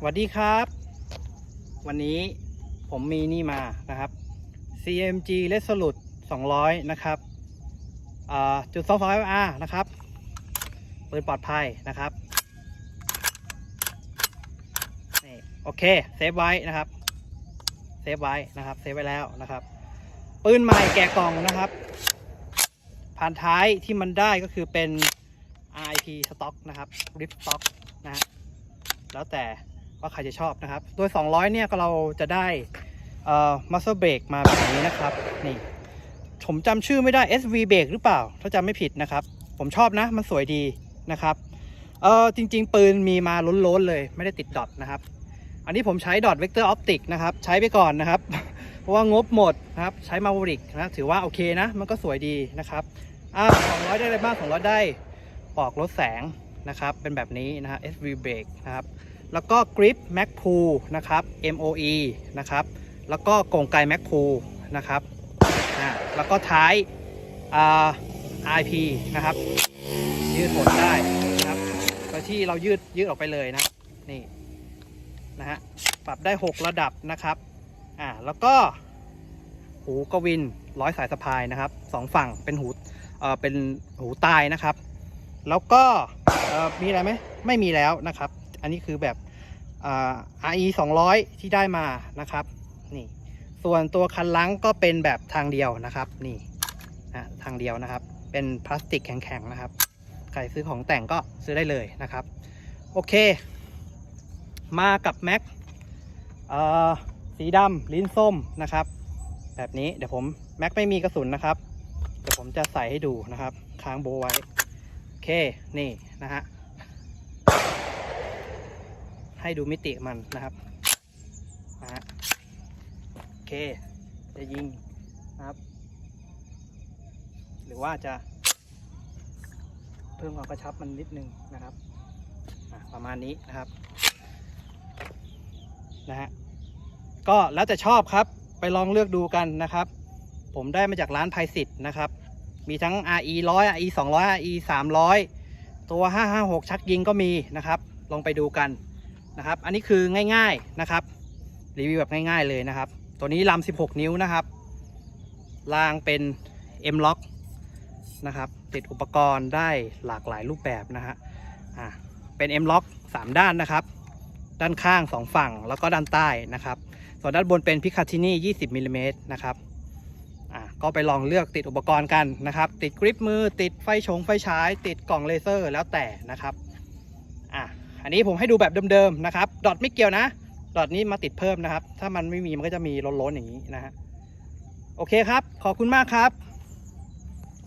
สวัสดีครับ วันนี้ผมมีนี่มานะครับ CMG Resolute 200 นะครับอ่าจุด22 R นะครับปืนปลอดภัยนะครับนี่โอเคเซฟไว้นะครับเซฟไว้นะครับเซฟไว้แล้วนะครับ ปืนใหม่แกะกล่องนะครับผ่านท้ายที่มันได้ก็คือเป็น RIP stock นะครับ RIP stock นะฮะแล้วแต่ ว่าใครจะชอบนะครับ โดย 200 เนี่ยก็เราจะได้เอ่อ muscle brake มาแบบนี้นะครับ นี่ ผมจำชื่อไม่ได้ SV b r a k หรือเปล่า ถ้าจำไม่ผิดนะครับ ผมชอบนะ มันสวยดีนะครับ เออจริง ๆ ปืนมีมาล้นๆเลย ไม่ได้ติดดอทนะครับ อันนี้ผมใช้ดอทเวกเตอร์ออปติกนะครับ ใช้ไปก่อนนะครับ เพราะว่างบหมดนะครับ ใช้มาวริกนะ ถือว่าโอเคนะ มันก็สวยดีนะครับ อ่า200 ได้อะไรบ้าง200 ได้ปลอกลดแสงนะครับ เป็นแบบนี้นะฮะ SV b r a k นะครับ แล้วก็ grip Mac p o o นะครับ MOE นะครับ แล้วก็กรงไก Mac p o o นะครับแล้วก็ท้าย IP นะครับ ยืดหดได้นะครับโดยที่เรายืดยืดออกไปเลยนะนี่นะฮะปรับได้ 6 ระดับนะครับอ่าแล้วก็หูกวินร้อยสายสะพายนะครับสองฝั่งเป็นหูเอ่อเป็นหูตายนะครับ แล้วก็เอ่อมีอะไรไหมไม่มีแล้วนะครับ อันนี้คือแบบ RE 200 ที่ได้มานะครับนี่ส่วนตัวคันลังก็เป็นแบบทางเดียวนะครับนี่นะทางเดียวนะครับ เป็นพลาสติกแข็งๆนะครับใครซื้อของแต่งก็ซื้อได้เลยนะครับ โอเค มากับแม็กสีดำลิ้นส้มนะครับ แบบนี้เดี๋ยวผมแม็กไม่มีกระสุนนะครับ เดี๋ยวผมจะใส่ให้ดูนะครับ ค้างโบไว้ โอเค นี่นะฮะ ให้ดูมิติมันนะครับนะฮะโอเค จะยิงนะครับ หรือว่าจะ เพิ่มความกระชับมันนิดนึงนะครับประมาณนี้นะครับนะฮะก็แล้วแต่ชอบครับไปลองเลือกดูกันนะครับ ผมได้มาจากร้านไพสิทธ์นะครับ มีทั้ง RE 100 RE 200 RE 300 ตัว 556 ชักยิงก็มีนะครับ ลองไปดูกัน นะครับ อันนี้คือง่ายๆนะครับ รีวิวแบบง่ายๆเลยนะครับ ตัวนี้ลำ16 นิ้วนะครับ รางเป็น M lock นะครับ ติดอุปกรณ์ได้หลากหลายรูปแบบนะฮะอ่าเป็น M lock 3 ด้านนะครับ ด้านข้าง 2 ฝั่งแล้วก็ด้านใต้นะครับ ส่วนด้านบนเป็นพิคาทินี่20มิลลิเมตรนะครับอะก็ไปลองเลือกติดอุปกรณ์กันนะครับ ติดกริปมือ ติดไฟชงไฟฉาย ติดกล่องเลเซอร์แล้วแต่นะครับ อันนี้ผมให้ดูแบบเดิมๆนะครับ ดอทไม่เกี่ยวนะ ดอทนี้มาติดเพิ่มนะครับ ถ้ามันไม่มีมันก็จะมีล้นๆอย่างนี้นะฮะ โอเคครับ ขอบคุณมากครับ